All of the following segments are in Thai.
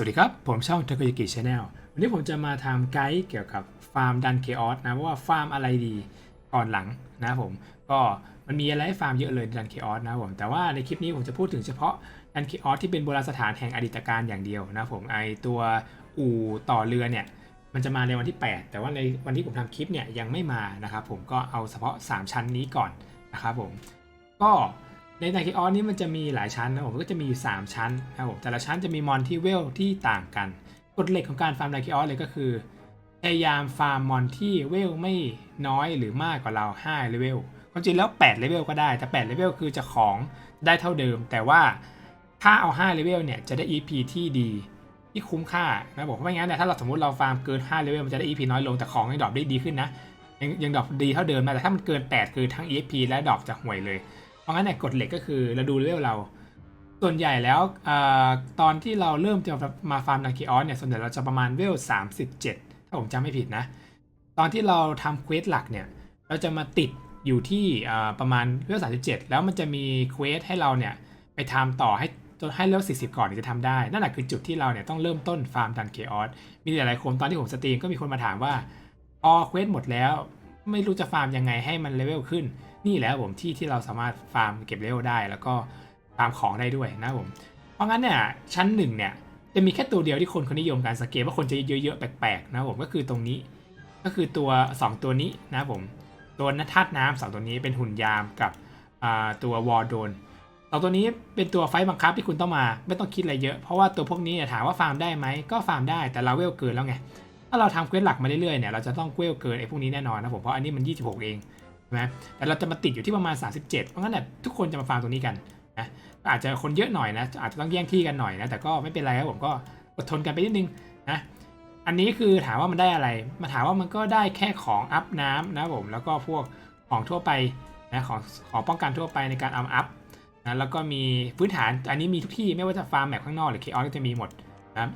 วัสดีครับ ผมช่อง t a k o y a k i Channel วันนี้ผมจะมาทำไกด์เกี่ยวกับฟาร์มดันเคออสนะว่าฟาร์มอะไรดีก่อนหลังนะผมก็มันมีอะไรให้ฟาร์มเยอะเลยดันเคออสนะผมแต่ว่าในคลิปนี้ผมจะพูดถึงเฉพาะดันเคออสที่เป็นโบราณสถานแห่งอดีตการอย่างเดียวนะผมไอตัวอู่ต่อเรือเนี่ยมันจะมาในวันที่ 8 แต่ว่าในวันที่ผมทำคลิปเนี่ยยังไม่มานะครับผมก็เอาเฉพาะ 3 ชั้นนี้ก่อนนะครับผมก็ ในไนคิออสนี่มันจะมีหลายชั้นนะผมก็จะมีอยู่ 3 ชั้นนะครับผมแต่ละชั้นจะมีมอนที่เวลที่ต่างกันกฎเหล็กของการฟาร์มไนคิออสเลยก็คือพยายามฟาร์มมอนที่เวลไม่น้อยหรือมากกว่าเรา5เลเวลความจริงแล้ว8เลเวลก็ได้ แต่8เลเวลคือจะของได้เท่าเดิม แต่ว่าถ้าเอา5เลเวลเนี่ยจะได้ EP ที่ดีที่คุ้มค่านะบอกเพราะไม่งั้นเนี่ยถ้าเราสมมติเราฟาร์มเกิน5เลเวลมันจะได้ EP น้อยลงแต่ของยังดรอปได้ดีขึ้นนะยังยังดรอปดีเท่าเดิมนะแต่ถ้ามันเกิน 8 คือทั้ง EP และดรอปจะห่วยเลย ราะงั้นเนี่ยกฎเหล็กก็คือเราดูเลเวลเรา ส่วนใหญ่แล้วอตอนที่เราเริ่มจะมาฟาร์มนาคิออสเนี่ยส่วนใหญ่เราจะประมาณเวล37 ถ้าผมจำไม่ผิดนะ ตอนที่เราทำเควสหลักเนี่ย เราจะมาติดอยู่ที่ประมาณเวล37 แล้วมันจะมีเควสให้เราเนี่ยไปทำต่อให้จนให้เลเวล40 ก่อนถึงจะทำได้ นั่นแหละคือจุดที่เราเนี่ยต้องเริ่มต้นฟาร์มดันเคออสมีหลายๆคนตอนที่ผมสตรีมก็มีคนมาถามว่าพอเควสหมดแล้ว ไม่รู้จะฟาร์มยังไงให้มันเลเวลขึ้น นี่แหละผมที่ที่เราสามารถฟาร์มเก็บเลเวลได้ แล้วก็ฟาร์มของได้ด้วยนะผม เพราะงั้นเนี่ยชั้นหนึ่งเนี่ยจะมีแค่ตัวเดียวที่คนเขานิยมการสังเกตว่าคนจะเยอะๆแปลกๆนะผมก็คือตรงนี้ ก็คือตัว 2 ตัวนี้นะผมตัวนัทาน้ำสองตัวนี้เป็นหุ่นยามกับตัววอร์โดนสองตัวนี้เป็นตัวไฟบังคับที่คุณต้องมา ไม่ต้องคิดอะไรเยอะ เพราะว่าตัวพวกนี้ถามว่าฟาร์มได้ไหมก็ฟาร์มได้แต่เราเวลเกินแล้วไงถ้าเราทำเควสหลักมาเรื่อยๆเนี่ยเราจะต้องเวลเกินไอ้พวกนี้แน่นอนนะผมเพราะอันนี้มัน 26 เอง ใช่ไหมแต่เราจะมาติดอยู่ที่ประมาณ 37 เพราะงั้นเนี่ยทุกคนจะมาฟาร์มตรงนี้กันนะอาจจะคนเยอะหน่อยนะ อาจจะต้องแย่งที่กันหน่อยนะ แต่ก็ไม่เป็นไรครับผมก็อดทนกันไปนิดนึงนะ อันนี้คือถามว่ามันได้อะไร มาถามว่ามันก็ได้แค่ของอัพน้ำนะผม แล้วก็พวกของทั่วไปนะของของป้องกันทั่วไปในการอัพอัพนะ แล้วก็มีพื้นฐาน อันนี้มีทุกที่ไม่ว่าจะฟาร์มแบบข้างนอกหรือเคออสก็จะมีหมดนะ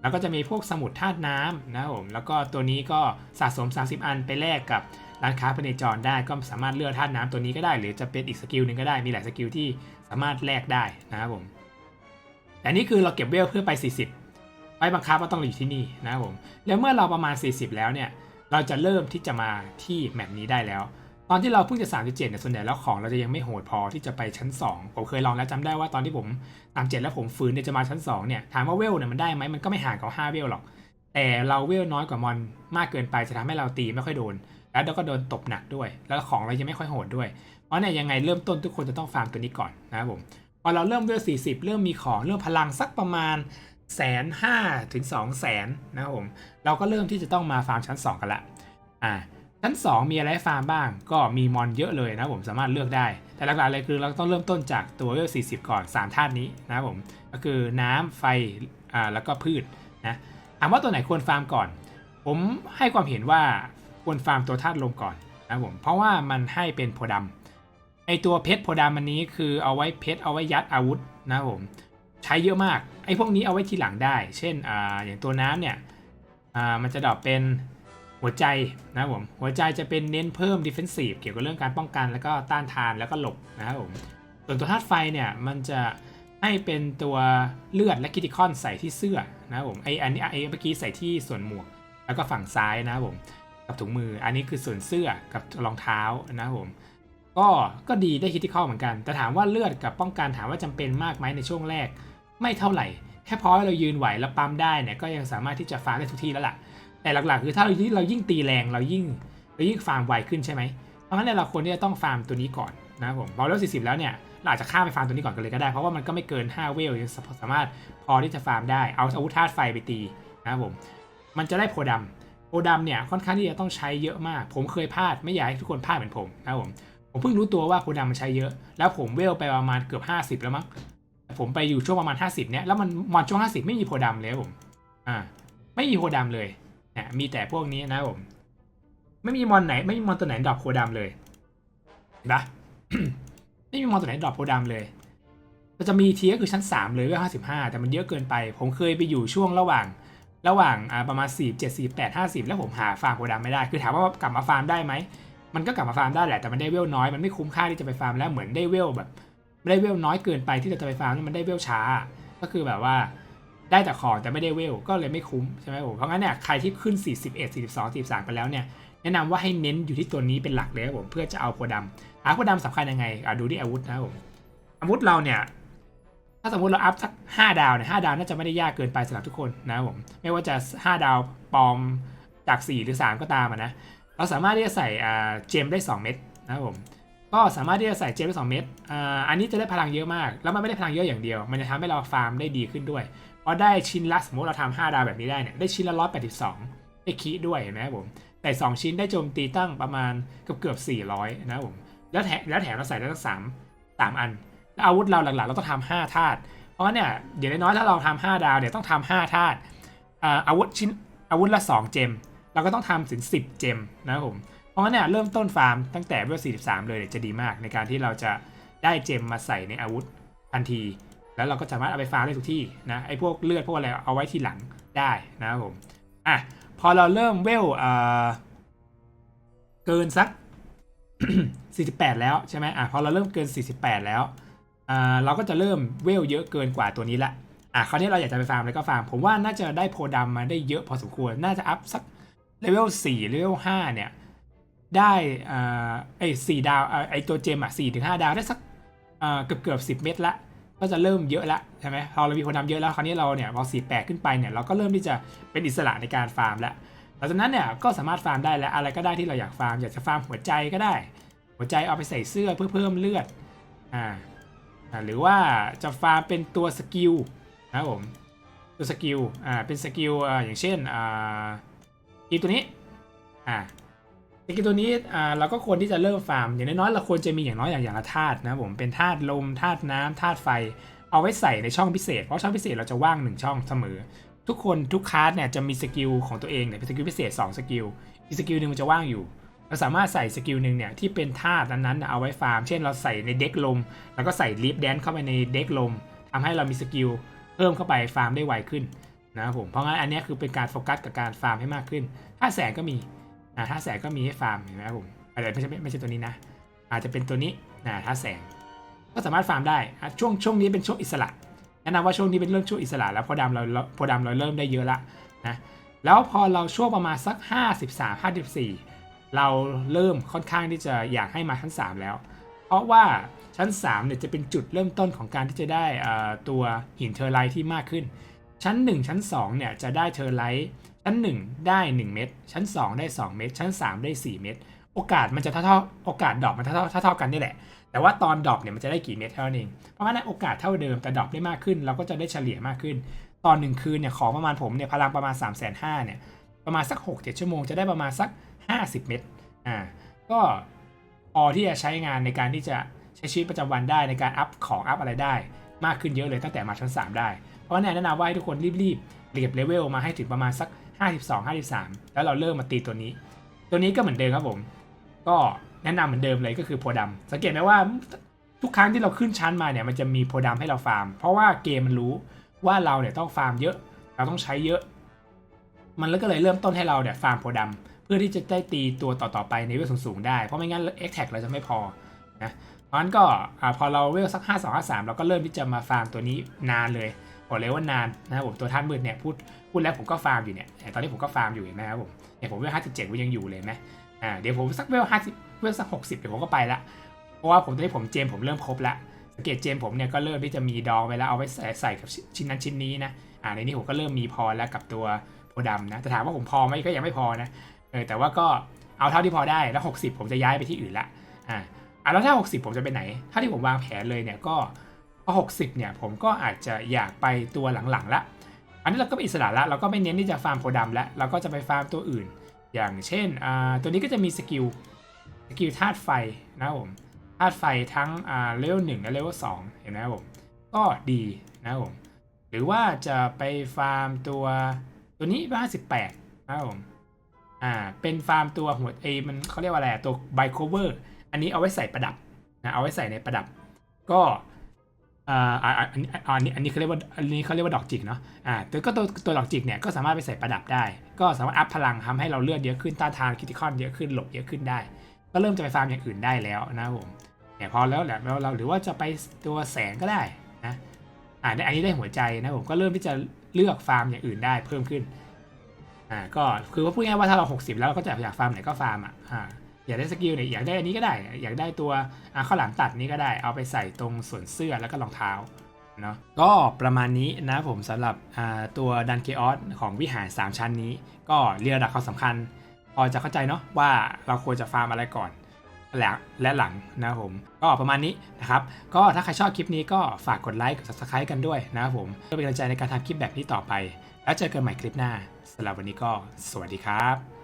แล้วก็จะมีพวกสมุดธาตุน้ำนะครับผมแล้วก็ตัวนี้ก็สะสม 30 อันไปแลกกับร้านค้าภายในจรได้ก็สามารถเลือกธาตุน้ำตัวนี้ก็ได้ หรือจะเป็นอีกสกิลหนึ่งก็ได้มีหลายสกิลที่สามารถแลกได้นะครับผมแต่นี่คือเราเก็บเวลเพื่อไป 40 ไปบังคับว่าต้องอยู่ที่นี่นะครับผมแล้วเมื่อเราประมาณ 40 แล้วเนี่ยเราจะเริ่มที่จะมาที่แมปนี้ได้แล้ว ตอนที่เราเพิ่งจะ 37เนี่ยส่วนใหญ่แล้วของเราจะยังไม่โหดพอที่จะไปชั้น 2 ผมเคยลองแล้วจำได้ว่าตอนที่ผม 37 แล้วผมฟื้นเนี่ยจะมาชั้น 2 เนี่ยถามว่าเวลเนี่ยมันได้ไหมมันก็ไม่ห่างกับ5เวลหรอก แต่เราเวลน้อยกว่ามอนมากเกินไปจะทำให้เราตีไม่ค่อยโดน แล้วเราก็โดนตบหนักด้วย แล้วของเรายังไม่ค่อยโหดด้วย เพราะเนี่ยยังไงเริ่มต้นทุกคนจะต้องฟาร์มตัวนี้ก่อนนะครับผมพอเราเริ่มเวล40 เริ่มมีของเริ่มพลังสักประมาณแสนห้าถึงสองแสนนะครับผมเราก็เริ่มที่จะต้องมาฟาร์มชั้น 2 กันละอ่า ชั้น 2 มีอะไรฟาร์มบ้าง ก็มีมอนเยอะเลยนะผมสามารถเลือกได้ แต่หลักๆเลยคือเราต้องเริ่มต้นจากตัวเวล40 ก่อน 3 ธาตุนี้นะผม ก็คือน้ำไฟอ่าแล้วก็พืชนะถามว่าตัวไหนควรฟาร์มก่อน ผมให้ความเห็นว่าควรฟาร์มตัวธาตุลมก่อนนะผมเพราะว่ามันให้เป็นโพธิ์ดำไอตัวเพชรโพธิ์ดำอันนี้คือเอาไว้เพชรเอาไว้ยัดอาวุธนะผมใช้เยอะมากไอพวกนี้เอาไว้ทีหลังได้ เช่นอ่าอย่างตัวน้ำเนี่ยอ่ามันจะดรอปเป็น หัวใจนะครับผมหัวใจจะเป็นเน้นเพิ่ม defensive เกี่ยวกับเรื่องการป้องกันแล้วก็ต้านทานแล้วก็หลบนะครับผมส่วนตัวธาตุไฟเนี่ยมันจะให้เป็นตัวเลือดและคิติคอนใส่ที่เสื้อนะครับผมไออันนี้ไอเมื่อกี้ใส่ที่ส่วนหมวก แล้วก็ฝั่งซ้ายนะครับผมกับถุงมืออันนี้คือส่วนเสื้อกับรองเท้านะครับผมก็ก็ดีได้คิติคอลเหมือนกัน แต่ถามว่าเลือดกับป้องกันถามว่าจำเป็นมากไหมในช่วงแรก ไม่เท่าไหร่ แค่พอให้เรายืนไหวแล้วปั๊มได้เนี่ยก็ยังสามารถที่จะฟาร์มได้ทุกที่แล้วล่ะ แต่หลักๆ คือถ้าเรายิ่งเรายิ่งตีแรงเรายิ่งเรายิ่งฟาร์มไวขึ้นใช่ไหมเพราะงั้นเราควรที่จะต้องฟาร์มตัวนี้ก่อนนะครับผมพอเลเวล40 แล้วเนี่ยเราอาจจะข้ามไปฟาร์มตัวนี้ก่อนกันเลยก็ได้ เพราะว่ามันก็ไม่เกิน 5 เวลยังสามารถพอที่จะฟาร์มได้เอาอาวุธธาตุไฟไปตีนะครับผมมันจะได้โพธิ์ดำโพธิ์ดำเนี่ยค่อนข้างที่จะต้องใช้เยอะมาก ผมเคยพลาดไม่อยากให้ทุกคนพลาดเหมือนผมนะครับผมผมเพิ่งรู้ตัวว่าโพธิ์ดำมันใช้เยอะ แล้วผมเวลไปประมาณเกือบ 50 แล้วมั้งผมไปอยู่ช่วงประมาณ 50 เนี่ยแล้วมันมอนช่วง 50 ไม่มีโพธิ์ดำเลยผมอ่าไม่มีโพธิ์ดำเลย นะมีแต่พวกนี้นะผม ไม่มีมอนไหน ไม่มีมอนตัวไหนดรอปโคดามเลยเห็นปะไม่มีมอนตัวไหนดรอปโคดามเลยมันจะมีทีก็คือชั้น3เลยเวลห้าสิบห้าแต่มันเยอะเกินไป ผมเคยไปอยู่ช่วงระหว่าง ระหว่างอ่าประมาณ4 7 4 8 50แล้วผมหาฟาร์มโคดามไม่ได้ คือถามว่ากลับมาฟาร์มได้ไหมมันก็กลับมาฟาร์มได้แหละแต่มันได้เวลน้อยมันไม่คุ้มค่าที่จะไปฟาร์มแล้วเหมือนได้เวลแบบได้เวลน้อยเกินไปที่จะไปฟาร์มแล้วมันได้เวลช้า ก็คือแบบว่า ได้แต่ของแต่ไม่ได้เวลก็เลยไม่คุ้มใช่ไหมผมเพราะงั้นเนี่ยใครที่ขึ้น 41 42 43 ไปแล้วเนี่ยแนะนำว่าให้เน้นอยู่ที่ตัวนี้เป็นหลักเลยครับผมเพื่อจะเอาโพดำหาโพดำสำคัญยังไงอะดูที่อาวุธนะครับผมอาวุธเราเนี่ยถ้าสมมติเราอัพสัก 5 ดาวเนี่ยหดาวน่าจะไม่ได้ยากเกินไปสำหรับทุกคนนะครับผมไม่ว่าจะ 5 ดาวปลอมจาก 4 หรือ 3 ก็ตามนะเราสามารถที่จะใส่เจมได้ 2 เม็ดนะครับผมก็สามารถที่จะใส่เจมได้ 2 เม็ดอ่าอันนี้จะได้พลังเยอะมาก แล้วมันไม่ได้พลังเยอะอย่างเดียว มันจะทำให้เราฟาร์มได้ดีขึ้นด้วย พราะได้ชิ้นละสมมติเราทำ5ดาวแบบนี้ได้เนี่ยได้ชิ้นละ182ได้คีด้วยเห็นไหมครับผมแต่2ชิ้นได้โจมตีตั้งประมาณเกือบเกือบๆ400นะครับผมแล้วแถมแล้วแถมเราใส่ได้ทั้งสามสามอัน แล้วอาวุธเราหลักๆ เราต้องทำห้าธาตุเพราะว่าเนี่ยเดี๋ยวน้อยๆถ้าเราทำห้าดาวเนี่ยต้องทำห้าธาตุอาวุธชิ้นอาวุธละสองเจมเราก็ต้องทำถึง10เจมนะครับผมเพราะงั้นเนี่ยเริ่มต้นฟาร์มตั้งแต่เวล43เลยเนี่ยจะดีมากในการที่เราจะได้เจมมาใส่ในอาวุธทันที แล้วเราก็สามารถเอาไปฟาร์มได้ทุกที่นะไอ้พวกเลือดพวกอะไรเอาไว้ทีหลังได้นะครับผมอะพอเราเริ่มเวลอ่าเกินสัก 48 แล้วใช่ไหมอะพอเราเริ่มเกิน 48 แล้วอ่าเราก็จะเริ่มเวลเยอะเกินกว่าตัวนี้ละอะคราวนี้เราอยากจะไปฟาร์มอะไรก็ฟาร์ม ผมว่าน่าจะได้โพดำมาได้เยอะพอสมควร น่าจะอัพสักเลเวล4เลเวล5เนี่ย ได้อ่าไอ้สี่ดาวไอ้ตัวเจมอะ4ถึง5ดาวได้สักอ่าเกือบเกือบ10เม็ดละ ก็จะเริ่มเยอะละใช่ไหมพอเรามีคนทำเยอะแล้วคราวนี้เราเนี่ยพอสี่แปดขึ้นไปเนี่ยเราก็เริ่มที่จะเป็นอิสระในการฟาร์มแล้วหลังจากนั้นเนี่ยก็สามารถฟาร์มได้แล้วอะไรก็ได้ที่เราอยากฟาร์มอยากจะฟาร์มหัวใจก็ได้ หัวใจเอาไปใส่เสื้อเพื่อเพิ่มเลือดอ่าหรือว่าจะฟาร์มเป็นตัวสกิลนะครับผมตัวสกิลอ่าเป็นสกิลอ่าอย่างเช่นอ่าอีตัวนี้อ่า สกิลตัวนี้อ่าเราก็ควรที่จะเริ่มฟาร์มอย่างน้อยๆเราควรจะมีอย่างน้อยอย่างอย่างละธาตุนะผมเป็นธาตุลมธาตุน้ำธาตุไฟ เอาไว้ใส่ในช่องพิเศษ เพราะช่องพิเศษเราจะว่างหนึ่งช่องเสมอ ทุกคนทุกคลาสเนี่ยจะมีสกิลของตัวเองเนี่ยเป็นสกิลพิเศษ2สกิลอีกสกิลหนึ่งมันจะว่างอยู่เราสามารถใส่สกิลหนึ่งเนี่ยที่เป็นธาตุนั้นๆเอาไว้ฟาร์ม เช่นเราใส่ในเด็กลม แล้วก็ใส่ลิฟแดนเข้าไปในเด็กลมทำให้เรามีสกิลเพิ่มเข้าไปฟาร์มได้ไวขึ้นนะครับผมเพราะงั้นอันนี้คือเป็นการโฟกัสกับการฟาร์มให้มากขึ้นถ้าแสงก็มี อ่าถ้าแสงก็มีให้ฟาร์มเห็นไหมครับผมอะไรไม่ใช่ไม่ใช่ตัวนี้นะ อาจจะเป็นตัวนี้นะถ้าแสง ก็สามารถฟาร์มได้ช่วงช่วงนี้เป็นช่วงอิสระแนะนำว่าช่วงนี้เป็นเรื่องช่วงอิสระแล้วพอดำเราพอดำเราเริ่มได้เยอะละนะแล้วพอเราช่วงประมาณสัก 53 54 เราเริ่มค่อนข้างที่จะอยากให้มาชั้น 3 แล้ว เพราะว่าชั้น3เนี่ยจะเป็นจุดเริ่มต้นของการที่จะได้ตัวหินเทอร์ไลท์ที่มากขึ้น ชั้น 1 ชั้น2เนี่ยจะได้เทอร์ไลท์ ชั้น 1 ได้ 1 เม็ดชั้น 2 ได้ 2 เม็ดชั้น 3 ได้ 4 เม็ดโอกาสมันจะเท่าๆโอกาสดรอปมันเท่าๆเท่าๆกันนี่แหละ แต่ว่าตอนดรอปเนี่ยมันจะได้กี่เม็ดเท่านั้นเองเพราะงั้นโอกาสเท่าเดิมแต่ดรอปได้มากขึ้น เราก็จะได้เฉลี่ยมากขึ้น ตอนหนึ่งคืนเนี่ยของประมาณผมเนี่ยพลังประมาณ 3 5 0 0 0เนี่ยประมาณสัก6 7ชั่วโมงจะได้ประมาณสัก 50 เม็ดอ่าก็พอที่จะใช้งานในการที่จะใช้ชีวิตประจำวันได้ในการอัพของอัพอะไรได้ มากขึ้นเยอะเลยตั้งแต่มาชั้น 3 ได้ เพราะฉะนั้นแนะนำว่าให้ทุกคนรีบๆ เรียบเลเวลมาให้ถึงประมาณสัก 52 53 แล้วเราเริ่มมาตีตัวนี้ ตัวนี้ก็เหมือนเดิมครับผม ก็แนะนำเหมือนเดิมเลยก็คือโพดำสังเกตไหมว่าทุกครั้งที่เราขึ้นชั้นมาเนี่ยมันจะมีโพดำให้เราฟาร์ม เพราะว่าเกมมันรู้ว่าเราเนี่ยต้องฟาร์มเยอะ เราต้องใช้เยอะ มันก็เลยเริ่มต้นให้เราเนี่ยฟาร์มโพดำเพื่อที่จะได้ตีตัวต่อๆไปในเวลสูงๆได้ เพราะไม่งั้นเอ็กแท็กเราจะไม่พอนะเพราะงั้นก็พอเราเวลสัก 5 2 5 3 เราก็เริ่มที่จะมาฟาร์มตัวนี้นานเลย บอกเลยว่านานนะครับผมตัวท่านมืดเนี่ยพูดพูดแล้วผมก็ฟาร์มอยู่เนี่ยตอนนี้ผมก็ฟาร์มอยู่เห็นไหมครับผมเนี่ยผมเวล57ผมยังอยู่เลยไหมอ่าเดี๋ยวผมสักเวลห้าสิบเวลสักหกสิบเดี๋ยวผมก็ไปละเพราะว่าผมตอนนี้ผมเจมผมเริ่มครบละสังเกตเจมผมเนี่ยก็เริ่มที่จะมีดองไปแล้วเอาไว้ใส่ใส่กับชิ้นนั้นชิ้นนี้นะอ่าในนี้ผมก็เริ่มมีพอแล้วกับตัวโพดำนะแต่ถามว่าผมพอไหมก็ยังไม่พอนะเออแต่ว่าก็เอาเท่าที่พอได้แล้ว 60 ผมจะย้ายไปที่อื่นละอ่าแล้วถ้า 60 ผมจะไปไหน ถ้าที่ผมวางแผนเลยเนี่ยก็ อ60เนี่ยผมก็อาจจะอยากไปตัวหลังๆละอันนี้เราก็เป็นอิสระละเราก็ไม่เน้นที่จะฟาร์มโพดำแล้วเราก็จะไปฟาร์มตัวอื่น อย่างเช่นตัวนี้ก็จะมีสกิลสกิลธาตุไฟนะครับผมธาตุไฟทั้งเลเวลหนึ่งและเลเวลสองเห็นไหมครับผมก็ดีนะครับผมหรือว่าจะไปฟาร์มตัวตัวนี้บ้าสิบแปดนะครับผมอ่าเป็นฟาร์มตัวหัวเอมันเขาเรียกว่าอะไรตัวไบโคเวอร์อันนี้เอาไว้ใส่ประดับนะเอาไว้ใส่ในประดับ ก็ อ่าอันนี้อันนี้อันนี้เขาเรียกว่าอันนี้เขาเรียกว่าดอกจิกเนาะอ่าแต่ก็ตัวตัวดอกจิกเนี่ยก็สามารถไปใส่ประดับได้ ก็สามารถอัพพลังทำให้เราเลือดเยอะขึ้นต้านทานคิติคอนเยอะขึ้นหลบเยอะขึ้นได้ ก็เริ่มจะไปฟาร์มอย่างอื่นได้แล้วนะครับผมเนี่ยพอแล้วแหละเราหรือว่าจะไปตัวแสงก็ได้นะอ่าอันนี้ได้หัวใจนะผมก็เริ่มที่จะเลือกฟาร์มอย่างอื่นได้เพิ่มขึ้นอ่าก็คือว่าพูดง่ายๆว่าถ้าเรา 60 แล้วเราก็จะอยากฟาร์มไหนก็ฟาร์มอะอ่า อยากได้สกิลไหนอยากได้อันนี้ก็ได้ อยากได้ตัวข้าวหลามตัดนี้ก็ได้ เอาไปใส่ตรงส่วนเสื้อแล้วก็รองเท้าเนาะก็ประมาณนี้นะผมสำหรับตัวดันเกออสของวิหาร 3 ชั้นนี้ ก็เรียงระดับความสำคัญ พอจะเข้าใจเนาะว่าเราควรจะฟาร์มอะไรก่อนและและหลังนะผมก็ประมาณนี้นะครับ ก็ถ้าใครชอบคลิปนี้ก็ฝากกดไลค์กด subscribe กันด้วยนะครับผมเพื่อเป็นกำลังใจในการทำคลิปแบบนี้ต่อไป แล้วเจอกันใหม่คลิปหน้าสำหรับวันนี้ก็สวัสดีครับ